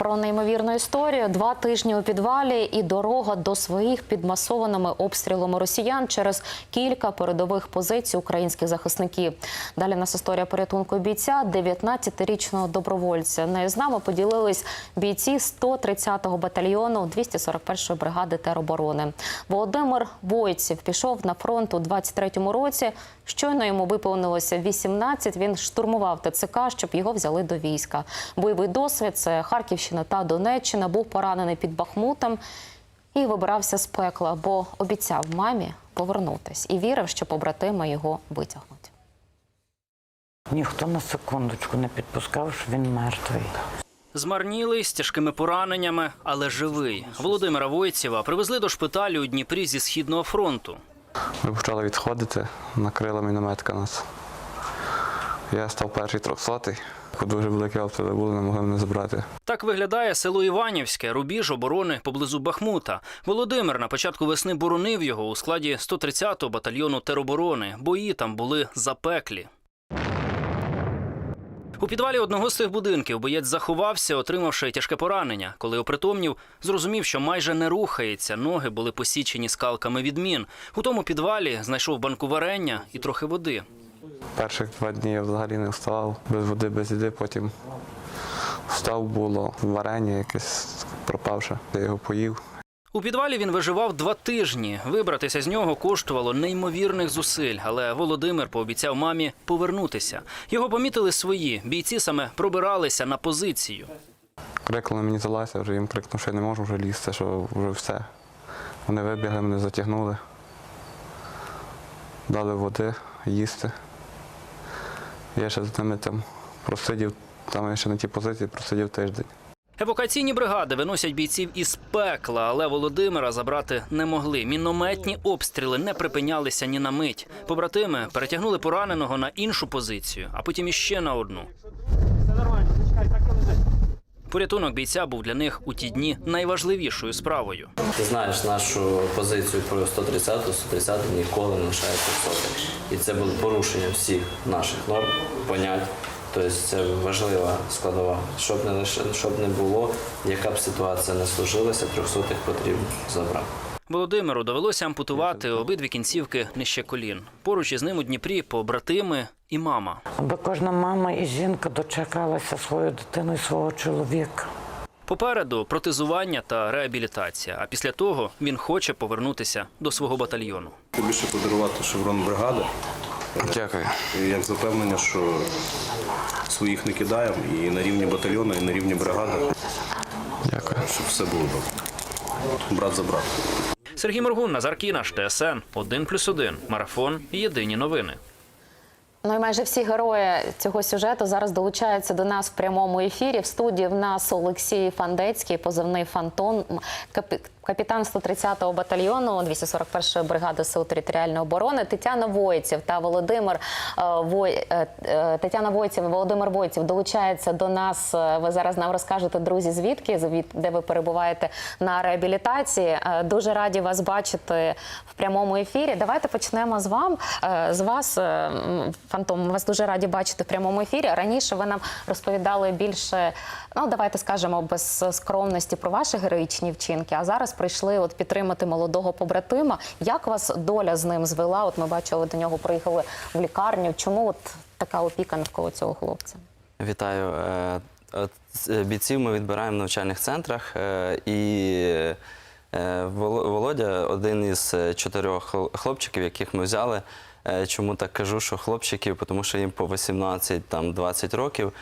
про неймовірну історію. Два тижні у підвалі і дорога до своїх під масованими обстрілами росіян через кілька передових позицій українських захисників. Далі нас історія порятунку бійця 19-річного добровольця. Нею з нами поділились бійці 130-го батальйону 241-ї бригади тероборони. Володимир Бойців пішов на фронт у 23-му році. Щойно йому виповнилося 18, Він штурмував ТЦК, щоб його взяли до війська. Бойовий досвід це Харківщина та Донеччина. Був поранений під Бахмутом і вибирався з пекла, бо обіцяв мамі повернутись і вірив, що побратими його витягнуть. Ніхто на секундочку не підпускав, що він мертвий. Змарнілий з тяжкими пораненнями, але живий. Володимира Войціва привезли до шпиталю у Дніпрі зі східного фронту. Ми почали відходити, накрила мінометка нас. Я став перший трьохсотий. Дуже великі обстріли були, не могли мене забрати. Так виглядає село Іванівське, рубіж оборони поблизу Бахмута. Володимир на початку весни боронив його у складі 130-го батальйону тероборони. Бої там були запеклі. У підвалі одного з цих будинків боєць заховався, отримавши тяжке поранення. Коли опритомнів, зрозумів, що майже не рухається. Ноги були посічені скалками від мін. У тому підвалі знайшов банку варення і трохи води. Перших два дні я взагалі не встав, без води, без їди. Потім встав, було варення якесь пропавше. Я його поїв. У підвалі він виживав два тижні. Вибратися з нього коштувало неймовірних зусиль, але Володимир пообіцяв мамі повернутися. Його помітили свої. Бійці саме пробиралися на позицію. Крикнули мені залазь, вже їм крикнув, що я не можу вже лізти, що вже все. Вони вибігли, мене затягнули. Дали води, їсти. Я ще з ними там просидів, там я ще на тій позиції просидів тиждень. Евакуаційні бригади виносять бійців із пекла, але Володимира забрати не могли. Мінометні обстріли не припинялися ні на мить. Побратими перетягнули пораненого на іншу позицію, а потім іще на одну. Порятунок бійця був для них у ті дні найважливішою справою. Ти знаєш нашу позицію про 130 130 ніколи не лишається сотень. І це було порушення всіх наших норм, понять. Тобто це важлива складова. Щоб не лише щоб не було, яка б ситуація не служилася, трьохсотих потрібно забрати. Володимиру довелося ампутувати обидві кінцівки нижче колін. Поруч із ним у Дніпрі побратими і мама. Аби кожна мама і жінка дочекалася свою дитину і свого чоловіка. Попереду протезування та реабілітація. А після того він хоче повернутися до свого батальйону. Ще подарувати шеврон бригади, Дякую. Як запевнення, що своїх не кидаємо і на рівні батальйону, і на рівні бригади, Дякую. щоб все було добре. Брат за брат. Сергій Моргун, Назар Кінаш, ТСН 1+,1. Марафон. Єдині новини. Ну і майже всі герої цього сюжету зараз долучаються до нас в прямому ефірі. В студії в нас Олексій Фандецький, позивний Фантон, капі- капітан 130-го батальйону 241-ї бригади сил територіальної оборони, Тетяна Войців та Володимир е, Вой... е, е, Тетяна Войців Володимир Войців долучаються до нас. Ви зараз нам розкажете, друзі, звідки звід, де ви перебуваєте на реабілітації. Дуже раді вас бачити в прямому ефірі. Давайте почнемо з вам. З вас, Фантом, вас дуже раді бачити в прямому ефірі. Раніше ви нам розповідали більше, ну давайте скажемо, без скромності про ваші героїчні вчинки. А зараз прийшли от підтримати молодого побратима. Як вас доля з ним звела? От ми бачили, до нього приїхали в лікарню. Чому от така опіка навколо цього хлопця? Вітаю. Е, е, Бійців ми відбираємо в навчальних центрах. е, І Володя один із чотирьох хлопчиків, яких ми взяли. Чому так кажу, що хлопчиків? Тому що їм по 18-20 років.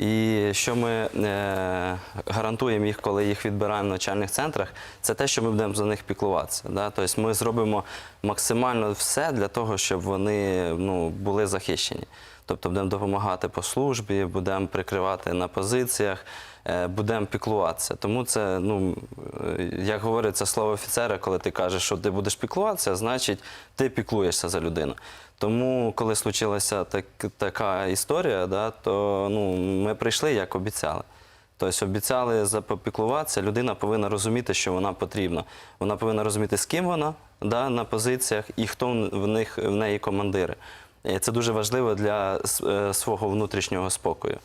І що ми е, гарантуємо їх, коли їх відбираємо в навчальних центрах, це те, що ми будемо за них піклуватися. Да? Тобто ми зробимо максимально все для того, щоб вони ну, були захищені. Тобто будемо допомагати по службі, будемо прикривати на позиціях, е, будемо піклуватися. Тому це, ну, е, як говорить це слово офіцера, коли ти кажеш, що ти будеш піклуватися, значить ти піклуєшся за людину. Тому, коли случилася так, така історія, да, то ну, ми прийшли, як обіцяли. Тобто обіцяли запопіклуватися, людина повинна розуміти, що вона потрібна. Вона повинна розуміти, з ким вона да, на позиціях і хто в них в неї командири. І Це дуже важливо для е, свого внутрішнього спокою.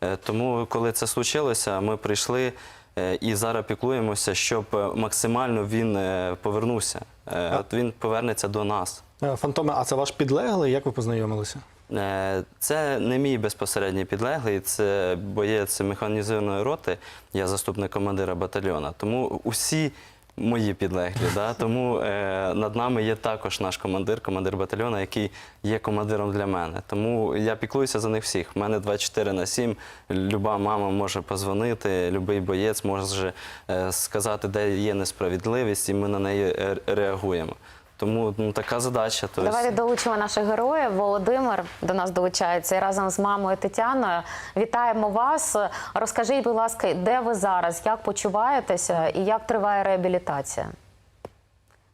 Е, Тому, коли це случилося, ми прийшли е, і зараз піклуємося, щоб е, максимально він е, повернувся. Е, От він повернеться до нас. Е, Фантоме, а це ваш підлеглий? Як ви познайомилися? Е, Це не мій безпосередній підлеглий, це боєць механізованої роти, я заступник командира батальйона. Тому усі мої підлеглі. Да? Тому е, над нами є також наш командир, командир батальйона, який є командиром для мене. Тому я піклуюся за них всіх. У мене 24 на 7. Люба мама може позвонити, будь-який боєць може е, сказати, де є несправедливість, і ми на неї реагуємо. Тому ну, така задача. Тобто, Давайте долучимо наших героїв. Володимир до нас долучається і разом з мамою Тетяною. Вітаємо вас. Розкажіть, будь ласка, де ви зараз, як почуваєтеся і як триває реабілітація?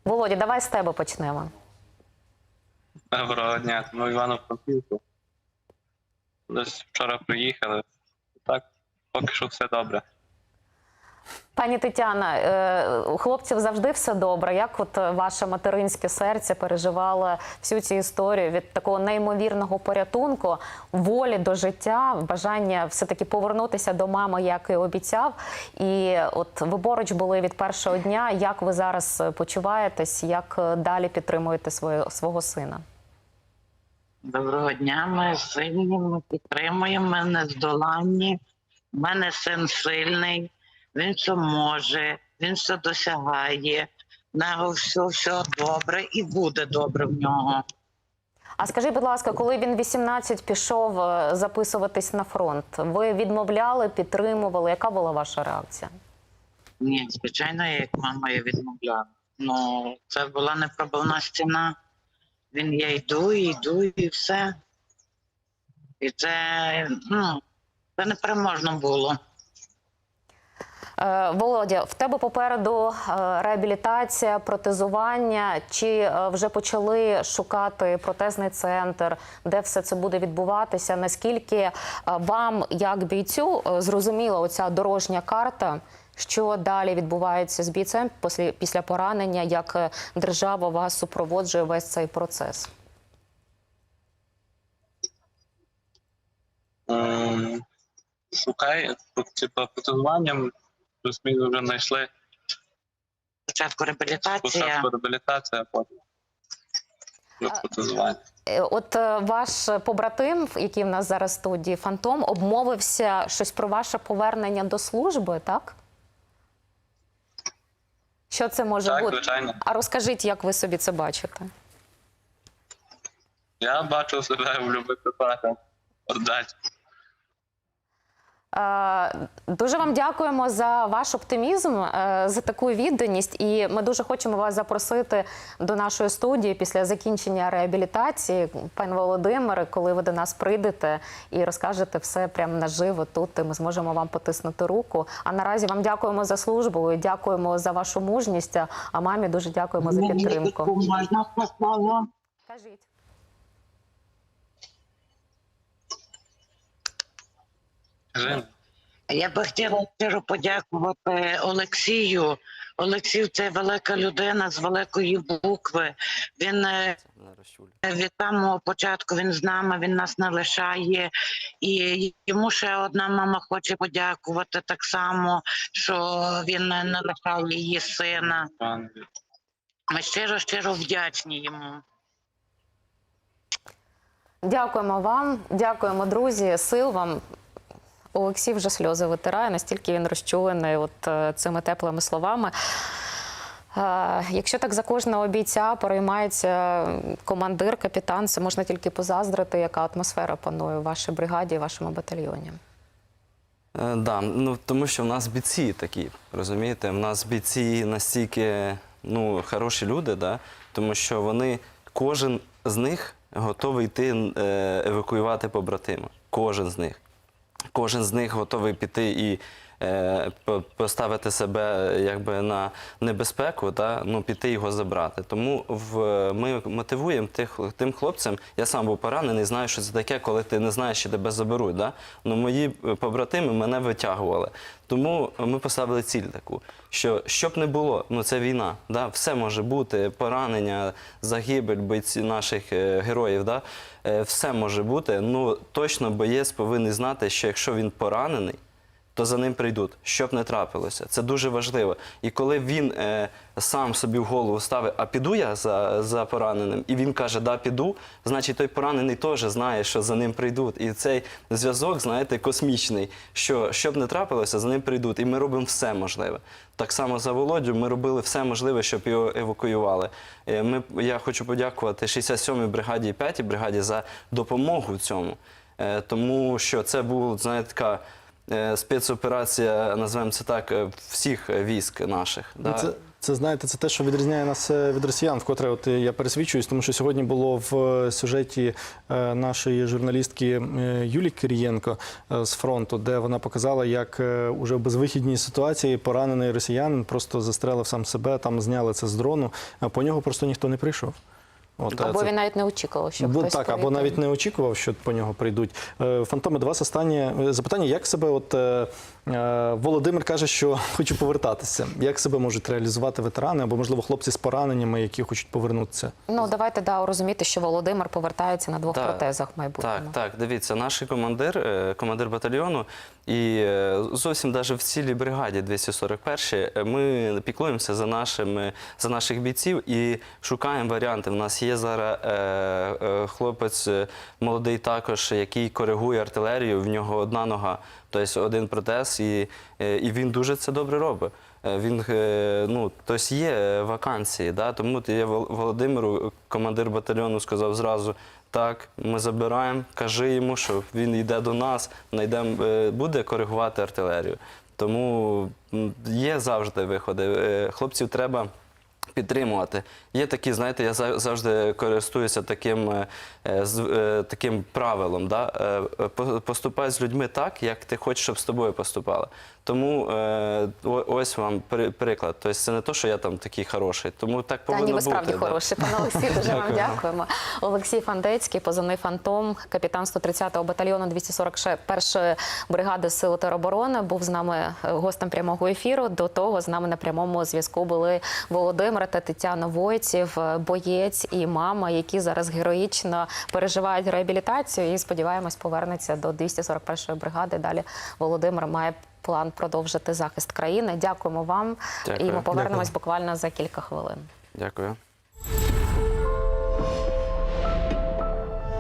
Володя, давай з тебе почнемо. Доброго дня, ми Івано-Франківську. Десь вчора приїхали. Так, поки що все добре. Пані Тетяна, е, у хлопців завжди все добре. Як от е, ваше материнське серце переживало всю цю історію від такого неймовірного порятунку, волі до життя, бажання все-таки повернутися до мами, як і обіцяв. І от ви поруч були від першого дня. Як ви зараз е, почуваєтесь? Як далі підтримуєте своє, свого сина? Доброго дня, ми сильні, ми підтримуємо, ми нездоланні. У мене син сильний, він все може, він все досягає. Нього все, все добре і буде добре в нього. А скажіть, будь ласка, коли він 18 пішов е, записуватись на фронт, ви відмовляли, підтримували? Яка була ваша реакція? Ні, звичайно, я як мама я відмовляла. Ну, це була непробивна стіна. Він я йду, і йду, і все. І це, ну, це непереможно було. Е, Володя, в тебе попереду е, реабілітація, протезування. Чи е, вже почали шукати протезний центр, де все це буде відбуватися? Наскільки вам, як бійцю, зрозуміла оця дорожня карта? Що далі відбувається з бійцем після, поранення? Як держава вас супроводжує весь цей процес? Ем, Шукай типу, протезуванням, плюс-мінус вже знайшли Спочатку реабілітація. спочатку реабілітація, а потім протезування. Е, От е, ваш побратим, який в нас зараз в студії, Фантом, обмовився щось про ваше повернення до служби, так? Що це може Так, бути? звичайно. А розкажіть, як ви собі це бачите? Я бачу себе в любих. Отдать. Е, Дуже вам дякуємо за ваш оптимізм, е, за таку відданість. І ми дуже хочемо вас запросити до нашої студії після закінчення реабілітації, пане Володимире, коли ви до нас прийдете і розкажете все прямо наживо тут. І ми зможемо вам потиснути руку. А наразі вам дякуємо за службу, і дякуємо за вашу мужність. А мамі дуже дякуємо за підтримку. Можна? Кажіть. Я би хотіла щиро подякувати Олексію. Олексій це велика людина з великої букви. Він е, від самого початку він з нами, він нас не лишає. І йому ще одна мама хоче подякувати так само, що він не лишає її сина. Ми щиро щиро вдячні йому. Дякуємо вам, дякуємо, друзі. Сил вам. Олексій вже сльози витирає, настільки він розчулений от е, цими теплими словами. Е, Якщо так за кожного бійця переймається командир, капітан, це можна тільки позаздрити, яка атмосфера панує в вашій бригаді, в вашому батальйоні. Е, да, ну тому що в нас бійці такі, розумієте? В нас бійці настільки ну, хороші люди, да? тому що вони, кожен з них готовий йти евакуювати побратима. Кожен з них. Кожен з них готовий піти і е, поставити себе якби на небезпеку, та, ну, піти його забрати. Тому в, ми мотивуємо тих, тим хлопцям. Я сам був поранений, знаю, що це таке, коли ти не знаєш, що тебе заберуть. Да? Ну, мої побратими мене витягували. Тому ми поставили ціль таку, що щоб не було, ну це війна, да? все може бути, поранення, загибель бійців наших е, героїв, да? е, все може бути. Ну точно боєць повинен знати, що якщо він поранений, то за ним прийдуть, щоб не трапилося. Це дуже важливо. І коли він е, сам собі в голову ставить, а піду я за, за пораненим, і він каже, да, піду, значить той поранений теж знає, що за ним прийдуть. І цей зв'язок, знаєте, космічний, що щоб не трапилося, за ним прийдуть. І ми робимо все можливе. Так само за Володю ми робили все можливе, щоб його евакуювали. Е, Ми, я хочу подякувати 67-й бригаді і 5-й бригаді за допомогу цьому. Е, Тому що це була, знаєте, така спецоперація, називаємо це так, е, всіх е, військ наших. Ну, Да. Це, це знаєте, це те, що відрізняє нас е, від росіян, вкотре от е, я пересвідчуюсь, тому що сьогодні було в е, сюжеті е, нашої журналістки е, Юлі Кирієнко е, з фронту, де вона показала, як е, уже в безвихідній ситуації поранений росіянин просто застрелив сам себе, там зняли це з дрону, а по нього просто ніхто не прийшов. От, е, Або це- він навіть не очікував, що Бо хтось так, або навіть не очікував, що по нього прийдуть. Е, Фантоми, до вас останнє е, запитання. Як себе, от е, е, Володимир каже, що хочу повертатися. Як себе можуть реалізувати ветерани або, можливо, хлопці з пораненнями, які хочуть повернутися? Ну давайте да розуміти, що Володимир повертається на двох Так, протезах в майбутньому. Так, так, дивіться, наш командир, е, командир батальйону, і е, зовсім навіть в цілій бригаді 241 е, ми піклуємося за нашими, за наших бійців і шукаємо варіанти. У нас є зараз е, е, хлопець е, молодий також, який коригує артилерію. В нього одна нога, тобто один протез, і, е, і він дуже це добре робить. Е, Він е, ну, тобто є вакансії, да? тому я Вол- Володимиру, командир батальйону, сказав зразу. Так, ми забираємо, кажи йому, що він йде до нас, найдем, е, буде коригувати артилерію. Тому є завжди виходи. Хлопців треба підтримувати. Є такі, знаєте, я за- завжди користуюся таким, е, е, е, таким правилом. Да? По- Поступай з людьми так, як ти хочеш, щоб з тобою поступали. Тому е, ось вам приклад. Тобто це не то, що я там такий хороший. Тому так Та повинно ні, ви бути. справді да. Пане Олексій, дуже вам дякуємо. Олексій Фандецький, позивний фантом, капітан 130-го батальйону 241-ї бригади Сил тероборони, був з нами е, гостем прямого ефіру. До того з нами на прямому зв'язку були Володимир та Тетяна Войців, е, боєць і мама, які зараз героїчно переживають реабілітацію і сподіваємось повернеться до 241-ї бригади. Далі Володимир має план продовжити захист країни. Дякуємо вам Дякую. і ми повернемось Дякую. буквально за кілька хвилин. Дякую.